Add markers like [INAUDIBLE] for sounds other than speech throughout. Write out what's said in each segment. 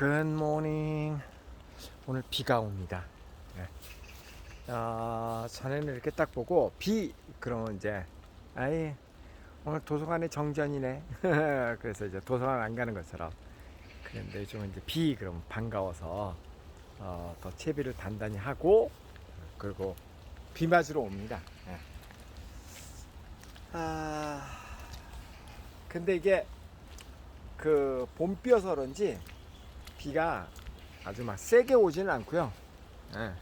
굿모닝. 오늘 비가 옵니다. 네. 아, 전에는 이렇게 딱 보고 비 그러면 이제 아이 오늘 도서관에 정전이네. [LAUGHS] 그래서 이제 도서관 안 가는 것처럼. 그런데 요즘 이제 비 그러면 반가워서 어, 더 채비를 단단히 하고 그리고 비 맞으러 옵니다. 네. 아, 근데 이게 그 봄비여서 그런지 비가 아주 막 세게 오지는 않고요. 예,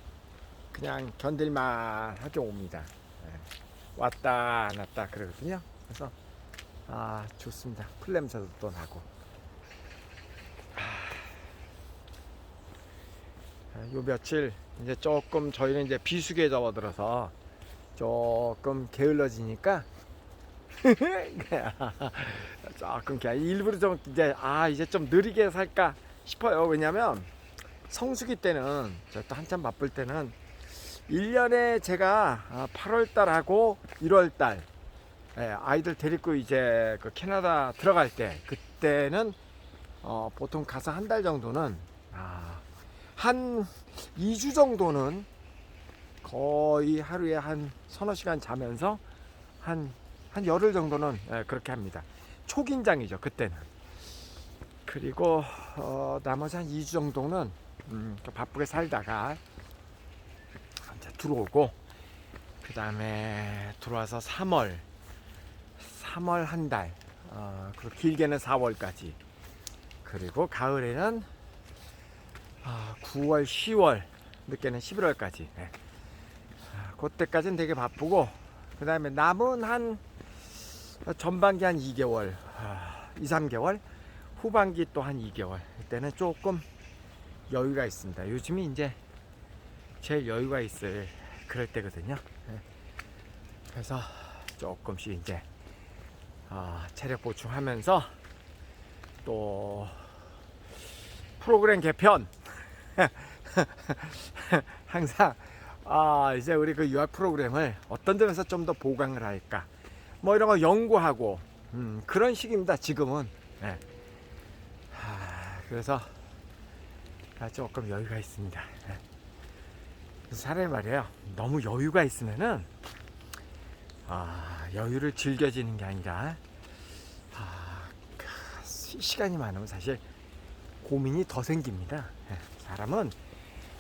그냥 견딜만하게 옵니다. 예, 왔다 났다 그러거든요. 그래서 아 좋습니다. 풀 냄새도 또 나고. 아, 요 며칠 이제 조금 저희는 이제 비수기에 접어들어서 조금 게을러지니까 [LAUGHS] 조금 그냥 일부러 좀 이제 아 이제 좀 느리게 살까 싶어요. 왜냐면 성수기 때는 저또 한참 바쁠 때는 1년에 제가 8월 달하고 1월 달 예, 아이들 데리고 이제 그 캐나다 들어갈 때 그때는 어, 보통 가서 한 달 정도는 아, 한 2주 정도는 거의 하루에 한 서너 시간 자면서 한, 한 열흘 정도는 예, 그렇게 합니다. 초긴장이죠, 그때는. 그리고 어, 나머지 한 2주 정도는 음, 또 바쁘게 살다가 이제 들어오고 그 다음에 들어와서 3월 3월 한 달, 어, 그리고 길게는 4월까지 그리고 가을에는 아, 9월, 10월 늦게는 11월까지 네. 아, 그때까지는 되게 바쁘고 그 다음에 남은 한 전반기 한 2개월, 아, 2, 3개월 후반기 또 한 2개월 이때는 조금 여유가 있습니다. 요즘이 이제 제일 여유가 있을 그럴 때거든요. 예. 그래서 조금씩 이제 아, 체력 보충하면서 또 프로그램 개편 [LAUGHS] 항상 아, 이제 우리 그 유학 프로그램을 어떤 점에서 좀 더 보강을 할까 뭐 이런 거 연구하고 음, 그런 시기입니다. 지금은. 예. 하, 그래서 아, 조금 여유가 있습니다. 사람이 말이에요. 너무 여유가 있으면은 아, 여유를 즐겨지는 게 아니라 아, 그, 시- 시간이 많으면 사실 고민이 더 생깁니다. 예. 사람은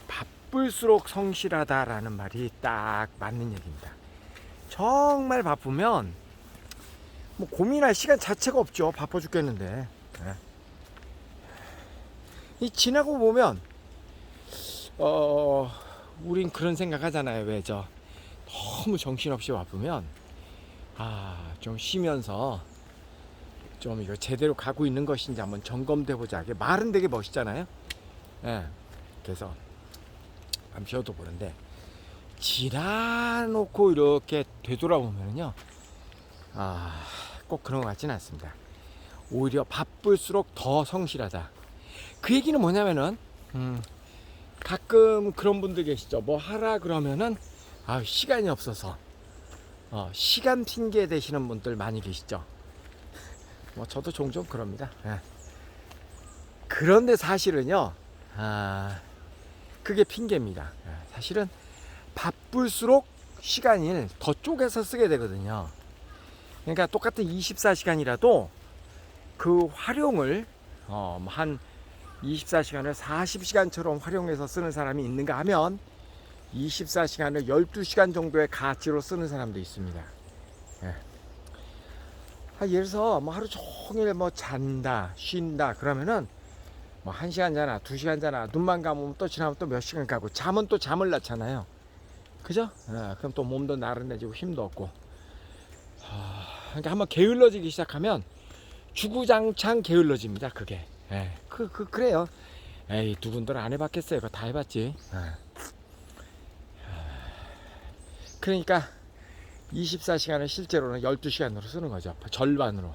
바쁠수록 성실하다라는 말이 딱 맞는 얘기입니다. 정말 바쁘면 뭐 고민할 시간 자체가 없죠. 바빠 죽겠는데. 예. 이 지나고 보면 어 우린 그런 생각 하잖아요. 왜 저 너무 정신없이 바쁘면 아 좀 쉬면서 좀 이거 제대로 가고 있는 것인지 한번 점검돼 보자. 이게 말은 되게 멋있잖아요. 예. 그래서 한번 쉬어도 보는데 지나놓고 이렇게 되돌아보면요. 아, 꼭 그런 것 같지는 않습니다. 오히려 바쁠수록 더 성실하다. 그 얘기는 뭐냐면은, 음, 가끔 그런 분들 계시죠. 뭐 하라 그러면은, 아, 시간이 없어서, 어, 시간 핑계 대시는 분들 많이 계시죠. [LAUGHS] 뭐, 저도 종종 그럽니다. 예. 그런데 사실은요, 아, 그게 핑계입니다. 예, 사실은 바쁠수록 시간을 더 쪼개서 쓰게 되거든요. 그러니까 똑같은 24시간이라도 그 활용을 어, 뭐한 24시간을 40시간처럼 활용해서 쓰는 사람이 있는가 하면 24시간을 12시간 정도의 가치로 쓰는 사람도 있습니다. 예. 아, 예를 들어서 뭐 하루 종일 뭐 잔다, 쉰다 그러면은 뭐 1시간 자나 2시간 자나 눈만 감으면 또 지나면 또 몇 시간 가고 잠은 또 잠을 낳잖아요. 그죠? 예, 그럼 또 몸도 나른해지고 힘도 없고 아, 그러니까 한번 게을러지기 시작하면 주구장창 게을러집니다. 그게. 예, 그, 그, 그래요. 에이, 누군들 안 해봤겠어요. 그거 다 해봤지. 예. 그러니까 24시간을 실제로는 12시간으로 쓰는 거죠. 절반으로.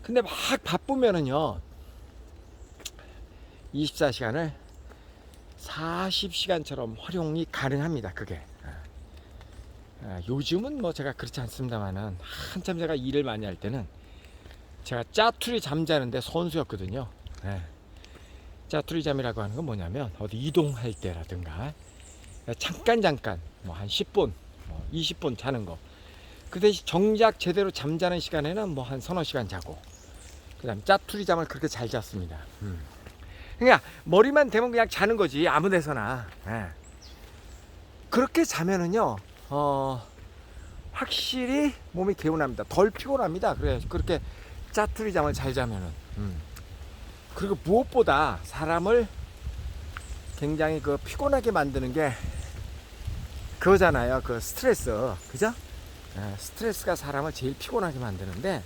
근데 막 바쁘면은요, 24시간을 40시간처럼 활용이 가능합니다. 그게. 아, 요즘은 뭐 제가 그렇지 않습니다만은 한참 제가 일을 많이 할 때는 제가 짜투리 잠자는데 선수였거든요. 예. 짜투리잠이라고 하는 건 뭐냐면 어디 이동할 때라든가 잠깐 잠깐 뭐 한 10분, 뭐 20분 자는 거. 그 대신 정작 제대로 잠자는 시간에는 뭐 한 서너 시간 자고. 그다음 짜투리 잠을 그렇게 잘 잤습니다. 음. 그러니까 머리만 대면 그냥 자는 거지 아무 데서나. 예. 그렇게 자면은요, 어 확실히 몸이 개운합니다. 덜 피곤합니다. 그래 그렇게 짜투리 잠을 잘 자면은. 음. 그리고 무엇보다 사람을 굉장히 그 피곤하게 만드는 게 그거잖아요. 그 스트레스. 그죠? 예, 스트레스가 사람을 제일 피곤하게 만드는데,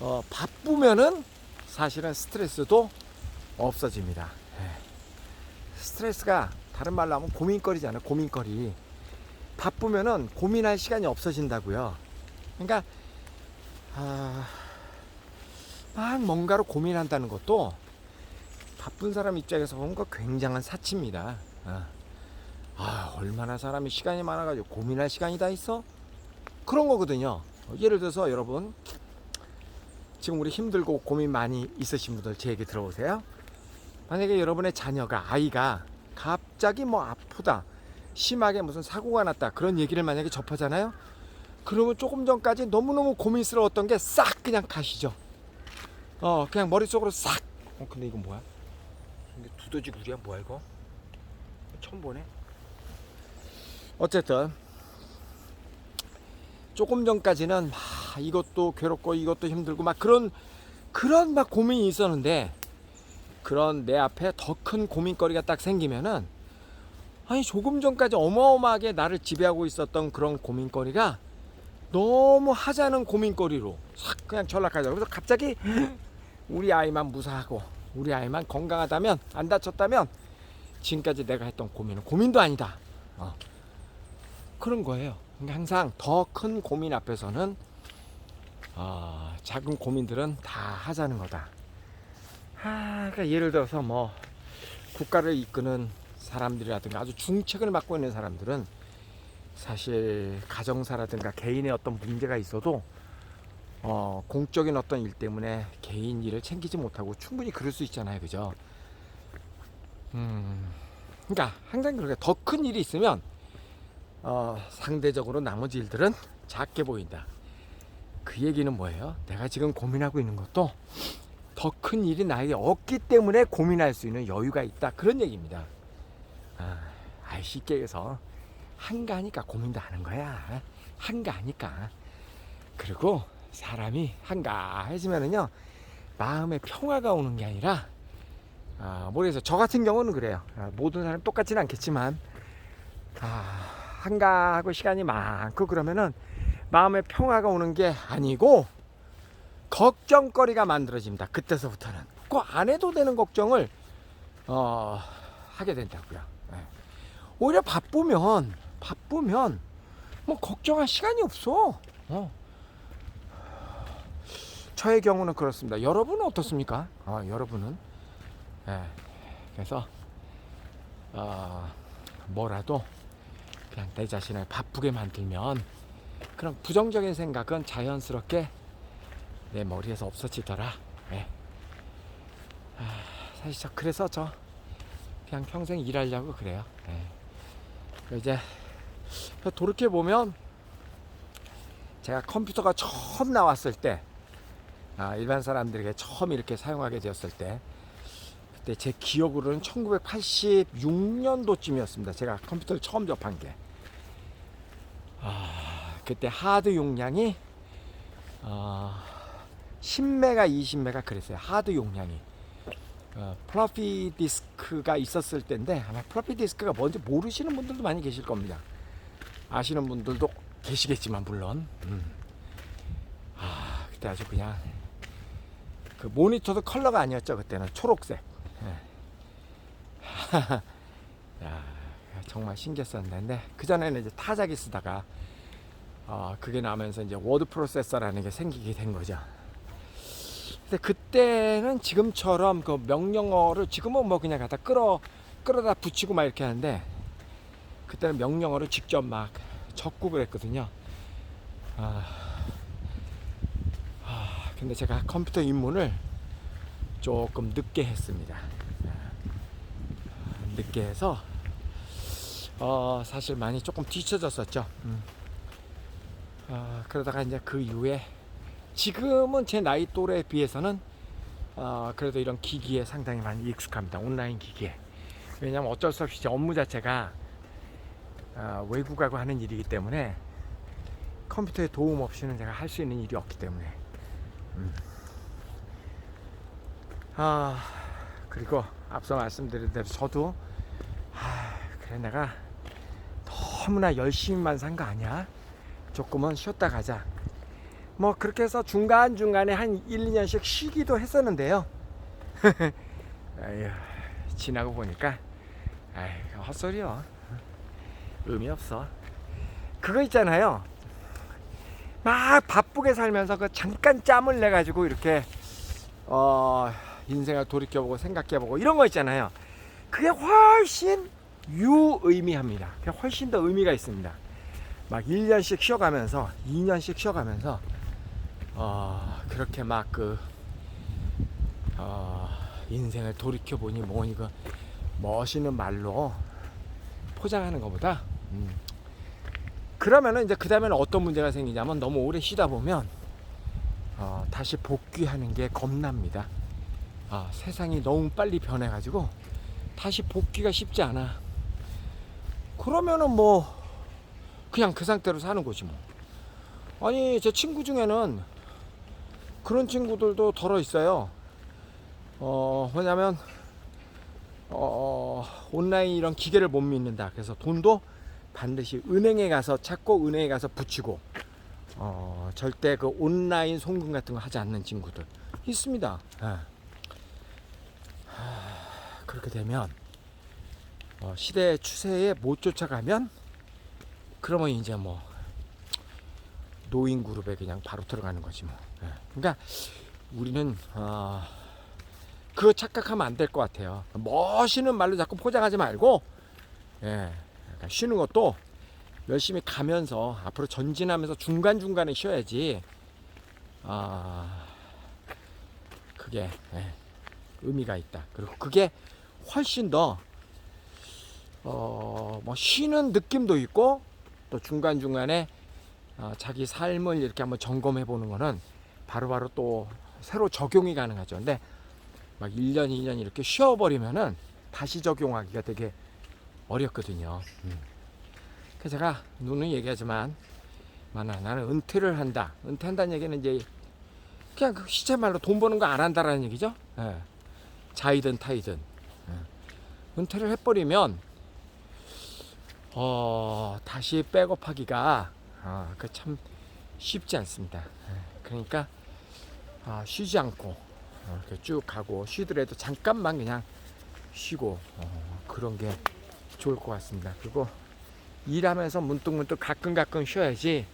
어, 바쁘면은 사실은 스트레스도 없어집니다. 예. 스트레스가 다른 말로 하면 고민거리잖아요. 고민거리. 바쁘면은 고민할 시간이 없어진다고요. 그러니까, 아, 막 뭔가로 고민한다는 것도 바쁜 사람 입장에서 보면 그 굉장한 사치입니다. 아, 아, 얼마나 사람이 시간이 많아가지고 고민할 시간이 다 있어? 그런 거거든요. 예를 들어서 여러분, 지금 우리 힘들고 고민 많이 있으신 분들 제 얘기 들어보세요. 만약에 여러분의 자녀가, 아이가 갑자기 뭐 아프다, 심하게 무슨 사고가 났다, 그런 얘기를 만약에 접하잖아요? 그러면 조금 전까지 너무너무 고민스러웠던 게 싹 그냥 가시죠. 어, 그냥 머릿속으로 싹. 어, 근데 이건 뭐야? 근데 두더지 구리야 뭐야 이거? 처음 보네. 어쨌든 조금 전까지는 막 이것도 괴롭고 이것도 힘들고 막 그런 그런 막 고민이 있었는데 그런 내 앞에 더 큰 고민거리가 딱 생기면은 아니 조금 전까지 어마어마하게 나를 지배하고 있었던 그런 고민거리가 너무 하자는 고민거리로 싹 그냥 전락하자. 그래서 갑자기 우리 아이만 무사하고 우리 아이만 건강하다면 안 다쳤다면 지금까지 내가 했던 고민은 고민도 아니다. 어. 그런 거예요. 그러니까 항상 더 큰 고민 앞에서는 어, 작은 고민들은 다 하자는 거다. 아, 그러니까 예를 들어서 뭐 국가를 이끄는 사람들이라든가 아주 중책을 맡고 있는 사람들은 사실 가정사라든가 개인의 어떤 문제가 있어도 어, 공적인 어떤 일 때문에 개인 일을 챙기지 못하고 충분히 그럴 수 있잖아요, 그죠? 음, 그러니까 항상 그렇게 더 큰 일이 있으면 어, 상대적으로 나머지 일들은 작게 보인다. 그 얘기는 뭐예요? 내가 지금 고민하고 있는 것도 더 큰 일이 나에게 없기 때문에 고민할 수 있는 여유가 있다. 그런 얘기입니다. 아, 쉽게 얘기해서 한가하니까 고민도 하는 거야. 한가하니까. 그리고 사람이 한가해지면은요 마음에 평화가 오는 게 아니라 아, 모르겠어요. 저 같은 경우는 그래요. 아, 모든 사람 똑같지는 않겠지만 아, 한가하고 시간이 많고 그러면은 마음에 평화가 오는 게 아니고 걱정거리가 만들어집니다. 그때서부터는 꼭안 해도 되는 걱정을 어, 하게 된다고요. 예. 오히려 바쁘면 바쁘면 뭐 걱정할 시간이 없어. 어. 저의 경우는 그렇습니다. 여러분은 어떻습니까? 어, 여러분은 예. 그래서 어, 뭐라도 그냥 내 자신을 바쁘게 만들면 그런 부정적인 생각은 자연스럽게 내 머리에서 없어지더라. 예. 아, 사실 저 그래서 저 그냥 평생 일하려고 그래요. 예. 이제 돌이켜 보면 제가 컴퓨터가 처음 나왔을 때 아, 일반 사람들에게 처음 이렇게 사용하게 되었을 때 그때 제 기억으로는 1986년도쯤이었습니다. 제가 컴퓨터를 처음 접한 게. 아, 그때 하드 용량이 어, 10메가, 20메가 그랬어요. 하드 용량이. 어, 플러피 디스크가 있었을 때인데 아마 플러피 디스크가 뭔지 모르시는 분들도 많이 계실 겁니다. 아시는 분들도 계시겠지만 물론. 음. 아, 그때 아주 그냥 그 모니터도 컬러가 아니었죠 그때는 초록색. 예. [LAUGHS] 야, 정말 신기했었는데 그 전에는 이제 타자기 쓰다가 어, 그게 나면서 이제 워드 프로세서라는 게 생기게 된 거죠. 근데 그때는 지금처럼 그 명령어를 지금은 뭐 그냥 갖다 끌어 끌어다 붙이고 막 이렇게 하는데 그때는 명령어를 직접 막 적국을 했거든요. 아, 아, 근데 제가 컴퓨터 입문을 조금 늦게 했습니다. 예. 늦게 해서 어, 사실 많이 조금 뒤쳐졌었죠. 음. 어, 그러다가 이제 그 이후에 지금은 제 나이 또래에 비해서는 어, 그래도 이런 기기에 상당히 많이 익숙합니다. 온라인 기기에. 왜냐하면 어쩔 수 없이 업무 자체가 어, 외국하고 하는 일이기 때문에 컴퓨터의 도움 없이는 제가 할 수 있는 일이 없기 때문에. 음. 아 그리고 앞서 말씀드린 대로 저도 아 그래 내가 너무나 열심히만 산 거 아니야? 조금은 쉬었다 가자. 뭐 그렇게 해서 중간 중간에 한 1, 2년씩 쉬기도 했었는데요. [LAUGHS] 아휴 지나고 보니까 아이 헛소리요. 의미 없어. 그거 있잖아요. 막 바쁘게 살면서 그 잠깐 짬을 내 가지고 이렇게 어 인생을 돌이켜보고 생각해보고 이런 거 있잖아요. 그게 훨씬 유의미합니다. 그게 훨씬 더 의미가 있습니다. 막 1년씩 쉬어가면서 2년씩 쉬어가면서 어 그렇게 막그 어, 인생을 돌이켜 보니 뭐니 그 멋있는 말로 포장하는 것보다 음. 그러면은 이제 그 다음에는 어떤 문제가 생기냐면 너무 오래 쉬다 보면 어, 다시 복귀하는 게 겁납니다. 아, 세상이 너무 빨리 변해가지고 다시 복귀가 쉽지 않아. 그러면은 뭐 그냥 그 상태로 사는 거지 뭐. 아니 제 친구 중에는 그런 친구들도 덜어 있어요. 어 뭐냐면 어 온라인 이런 기계를 못 믿는다. 그래서 돈도 반드시 은행에 가서 찾고 은행에 가서 붙이고 어 절대 그 온라인 송금 같은 거 하지 않는 친구들 있습니다. 예. 하, 그렇게 되면 어, 시대의 추세에 못 쫓아가면 그러면 이제 뭐 노인 그룹에 그냥 바로 들어가는 거지 뭐. 예. 그러니까 우리는 어, 그거 착각하면 안 될 것 같아요. 멋있는 말로 자꾸 포장하지 말고 예. 그러니까 쉬는 것도 열심히 가면서 앞으로 전진하면서 중간 중간에 쉬어야지. 아 그게 예, 의미가 있다. 그리고 그게 훨씬 더 어, 뭐 쉬는 느낌도 있고 또 중간 중간에 어, 자기 삶을 이렇게 한번 점검해 보는 거는 바로바로 또 새로 적용이 가능하죠. 근데 막 1년, 2년 이렇게 쉬어버리면은 다시 적용하기가 되게 어렵거든요. 음. 그래서 제가 누누이 얘기하지만 만나 나는 은퇴를 한다. 은퇴한다는 얘기는 이제 그냥 그 시체 말로 돈 버는 거 안 한다라는 얘기죠. 예. 자이든 타이든 예. 은퇴를 해버리면 어 다시 백업하기가 아, 그참 쉽지 않습니다. 예. 그러니까 아, 쉬지 않고 어, 이렇게 쭉 가고 쉬더라도 잠깐만 그냥 쉬고 어, 그런 게 좋을 것 같습니다. 그리고 일하면서 문득문득 가끔 가끔 쉬어야지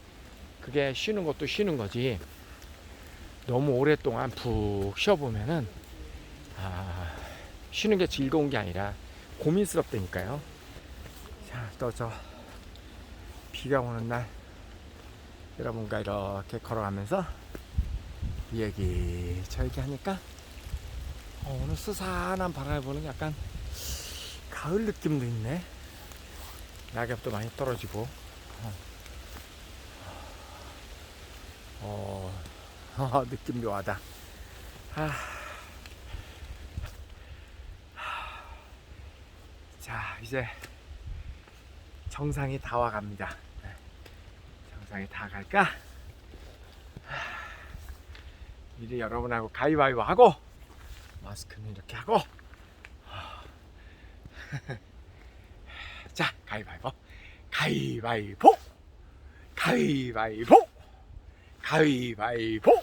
그게 쉬는 것도 쉬는 거지 너무 오랫동안 푹 쉬어보면은 아, 쉬는 게 즐거운 게 아니라 고민스럽다니까요. 자, 또 저 비가 오는 날 여러분과 이렇게 걸어가면서 이 얘기 저 얘기 하니까 어, 오늘 스산한 바람을 보는 약간 가을 느낌도 있네. 낙엽도 많이 떨어지고. 어, 어 느낌 묘하다. 아. 자, 이제 정상이 다 와갑니다. 네. 정상이 다 갈까? 미리 여러분하고 가위바위보 하고 마스크는 이렇게 하고 [LAUGHS] 자 가위바위보. 가위바위보. 가위바위보. 가위바위보.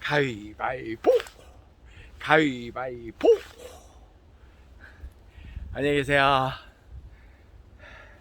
가위바위보. 가위바위보. 안녕히 계세요.